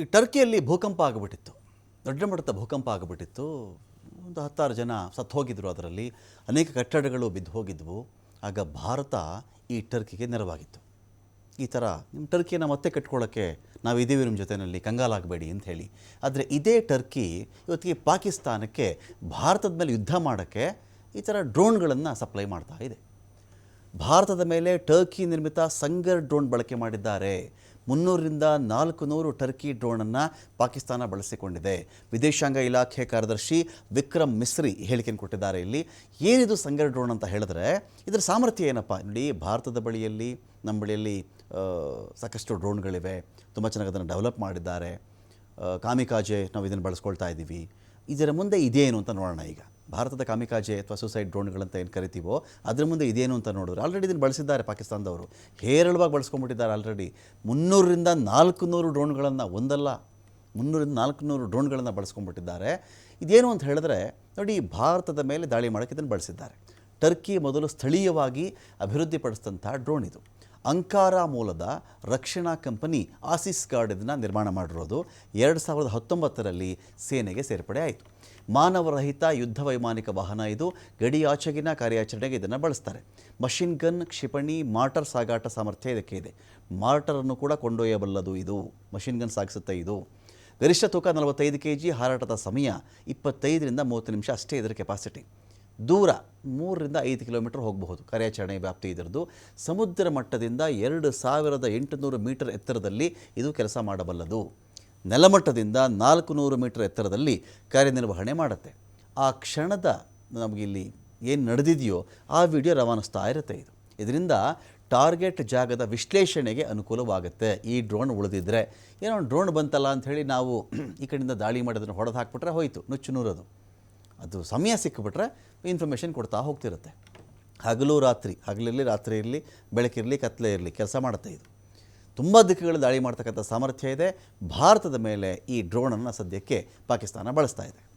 ಈ ಟರ್ಕಿಯಲ್ಲಿ ಭೂಕಂಪ ಆಗಿಬಿಟ್ಟಿತ್ತು. ದೊಡ್ಡ ಮಟ್ಟದ ಭೂಕಂಪ ಆಗಿಬಿಟ್ಟಿತ್ತು. ಒಂದು ಹತ್ತಾರು ಜನ ಸತ್ತು ಹೋಗಿದ್ರು ಅದರಲ್ಲಿ. ಅನೇಕ ಕಟ್ಟಡಗಳು ಬಿದ್ದು ಹೋಗಿದ್ವು. ಆಗ ಭಾರತ ಈ ಟರ್ಕಿಗೆ ನೆರವಾಗಿತ್ತು. ಈ ಥರ ನಿಮ್ಮ ಟರ್ಕಿಯನ್ನು ಮತ್ತೆ ಕಟ್ಕೊಳ್ಳೋಕ್ಕೆ ನಾವು ಇದ್ದೀವಿ ನಿಮ್ಮ ಜೊತೆಯಲ್ಲಿ, ಕಂಗಾಲಾಗಬೇಡಿ ಅಂತ ಹೇಳಿ. ಆದರೆ ಇದೇ ಟರ್ಕಿ ಇವತ್ತಿಗೆ ಪಾಕಿಸ್ತಾನಕ್ಕೆ, ಭಾರತದ ಮೇಲೆ ಯುದ್ಧ ಮಾಡೋಕ್ಕೆ ಈ ಥರ ಡ್ರೋನ್ಗಳನ್ನು ಸಪ್ಲೈ ಮಾಡ್ತಾ ಇದೆ. ಭಾರತದ ಮೇಲೆ ಟರ್ಕಿ ನಿರ್ಮಿತ ಸಂಗರ್ ಡ್ರೋನ್ ಬಳಕೆ ಮಾಡಿದ್ದಾರೆ. ಮುನ್ನೂರರಿಂದ ನಾಲ್ಕು ನೂರು ಟರ್ಕಿ ಡ್ರೋಣನ್ನು ಪಾಕಿಸ್ತಾನ ಬಳಸಿಕೊಂಡಿದೆ. ವಿದೇಶಾಂಗ ಇಲಾಖೆ ಕಾರ್ಯದರ್ಶಿ ವಿಕ್ರಮ್ ಮಿಸ್ರಿ ಹೇಳಿಕೆಯನ್ನು ಕೊಟ್ಟಿದ್ದಾರೆ. ಇಲ್ಲಿ ಏನಿದು ಸಂಗರ್ ಡ್ರೋನ್ ಅಂತ ಹೇಳಿದ್ರೆ, ಇದರ ಸಾಮರ್ಥ್ಯ ಏನಪ್ಪ? ನೋಡಿ, ಭಾರತದ ಬಳಿಯಲ್ಲಿ, ನಮ್ಮ ಬಳಿಯಲ್ಲಿ ಸಾಕಷ್ಟು ಡ್ರೋನ್ಗಳಿವೆ ತುಂಬ ಚೆನ್ನಾಗಿ ಅದನ್ನು ಡೆವಲಪ್ ಮಾಡಿದ್ದಾರೆ. ಕಾಮಿಕಾಜೆ ನಾವು ಇದನ್ನು ಬಳಸ್ಕೊಳ್ತಾ ಇದ್ದೀವಿ ಇದರ ಮುಂದೆ ಇದೇನು ಅಂತ ನೋಡೋಣ ಈಗ. ಭಾರತದ ಕಾಮಿಕಾಜೆ ಅಥವಾ ಸೂಸೈಡ್ ಡ್ರೋನ್ಗಳಂತ ಏನು ಕರಿತೀವೋ ಅದ್ರ ಮುಂದೆ ಇದೇನು ಅಂತ ನೋಡಿದ್ರೆ ಆಲ್ರೆಡಿ ಇದನ್ನು ಬಳಸಿದ್ದಾರೆ ಪಾಕಿಸ್ತಾನದವರು. ಹೇರಳವಾಗಿ ಬಳಸ್ಕೊಂಡ್ಬಿಟ್ಟಿದ್ದಾರೆ ಆಲ್ರೆಡಿ ಮುನ್ನೂರರಿಂದ ನಾಲ್ಕು ನೂರು ಡ್ರೋನ್ಗಳನ್ನು ಒಂದಲ್ಲ ಮುನ್ನೂರಿಂದ ನಾಲ್ಕುನೂರು ಡ್ರೋನ್ಗಳನ್ನು ಬಳಸ್ಕೊಂಡ್ಬಿಟ್ಟಿದ್ದಾರೆ. ಇದೇನು ಅಂತ ಹೇಳಿದ್ರೆ ನೋಡಿ, ಭಾರತದ ಮೇಲೆ ದಾಳಿ ಮಾಡೋಕ್ಕೆ ಇದನ್ನು ಬಳಸಿದ್ದಾರೆ. ಟರ್ಕಿ ಮೊದಲು ಸ್ಥಳೀಯವಾಗಿ ಅಭಿವೃದ್ಧಿಪಡಿಸಿದಂಥ ಡ್ರೋನ್ ಇದು. ಅಂಕಾರ ಮೂಲದ ರಕ್ಷಣಾ ಕಂಪನಿ ಆಸಿಸ್ ಗಾರ್ಡ್ ಇದನ್ನು ನಿರ್ಮಾಣ ಮಾಡಿರೋದು ಎರಡು ಸಾವಿರದ ಹತ್ತೊಂಬತ್ತರಲ್ಲಿ ಸೇನೆಗೆ ಸೇರ್ಪಡೆ ಆಯಿತು. ಮಾನವರಹಿತ ಯುದ್ಧ ವೈಮಾನಿಕ ವಾಹನ ಇದು ಗಡಿಯಾಚೆಗಿನ ಕಾರ್ಯಾಚರಣೆಗೆ ಇದನ್ನು ಬಳಸ್ತಾರೆ. ಮಷಿನ್ ಗನ್, ಕ್ಷಿಪಣಿ, ಮಾರ್ಟರ್ ಸಾಗಾಟ ಸಾಮರ್ಥ್ಯ ಇದಕ್ಕೆ ಇದೆ. ಮಾರ್ಟರನ್ನು ಕೂಡ ಕೊಂಡೊಯ್ಯಬಲ್ಲದು ಇದು, ಮಷಿನ್ ಗನ್ ಸಾಗಿಸುತ್ತೆ ಇದು. ಗರಿಷ್ಠ ತೂಕ ನಲವತ್ತೈದು ಕೆ ಜಿ ಹಾರಾಟದ ಸಮಯ ಇಪ್ಪತ್ತೈದರಿಂದ ಮೂವತ್ತು ನಿಮಿಷ ಅಷ್ಟೇ ಇದರ ಕೆಪಾಸಿಟಿ ದೂರ ಮೂರರಿಂದ ಐದು ಕಿಲೋಮೀಟರ್ ಹೋಗಬಹುದು. ಕಾರ್ಯಾಚರಣೆ ವ್ಯಾಪ್ತಿ ಇದರದ್ದು. ಸಮುದ್ರ ಮಟ್ಟದಿಂದ ಎರಡು ಸಾವಿರದ ಎಂಟುನೂರು ಮೀಟರ್ ಎತ್ತರದಲ್ಲಿ ಇದು ಕೆಲಸ ಮಾಡಬಲ್ಲದು. ನೆಲಮಟ್ಟದಿಂದ ನಾಲ್ಕು ನೂರು ಮೀಟರ್ ಎತ್ತರದಲ್ಲಿ ಕಾರ್ಯನಿರ್ವಹಣೆ ಮಾಡುತ್ತೆ. ಆ ಕ್ಷಣದ ನಮಗಿಲ್ಲಿ ಏನು ನಡೆದಿದೆಯೋ ಆ ವಿಡಿಯೋ ರವಾನಿಸ್ತಾ ಇರುತ್ತೆ ಇದು. ಇದರಿಂದ ಟಾರ್ಗೆಟ್ ಜಾಗದ ವಿಶ್ಲೇಷಣೆಗೆ ಅನುಕೂಲವಾಗುತ್ತೆ. ಈ ಡ್ರೋನ್ ಉಳಿದಿದ್ರೆ. ಏನೋ ಡ್ರೋನ್ ಬಂತಲ್ಲ ಅಂಥೇಳಿ ನಾವು ಈ ಕಡೆಯಿಂದ ದಾಳಿ ಮಾಡೋದನ್ನು ಹೊಡೆದು ಹಾಕ್ಬಿಟ್ರೆ ಹೋಯಿತು. ನುಚ್ಚು ನೂರೋದು. ಅದು ಸಮಯ ಸಿಕ್ಕಿಬಿಟ್ರೆ ಇನ್ಫಾರ್ಮೇಷನ್ ಕೊಡ್ತಾ ಹೋಗ್ತಿರುತ್ತೆ. ಹಗಲು ರಾತ್ರಿ ಹಗಲಿರಲಿ ರಾತ್ರಿ ಇರಲಿ ಬೆಳಕಿರಲಿ ಕತ್ತಲೆ ಇರಲಿ ಕೆಲಸ ಮಾಡುತ್ತೆ ಇದು. ತುಂಬ ದಿಕ್ಕುಗಳು ದಾಳಿ ಮಾಡ್ತಕ್ಕಂಥ ಸಾಮರ್ಥ್ಯ ಇದೆ. ಭಾರತದ ಮೇಲೆ ಈ ಡ್ರೋಣನ್ನು ಸದ್ಯಕ್ಕೆ ಪಾಕಿಸ್ತಾನ ಬಳಸ್ತಾ ಇದೆ.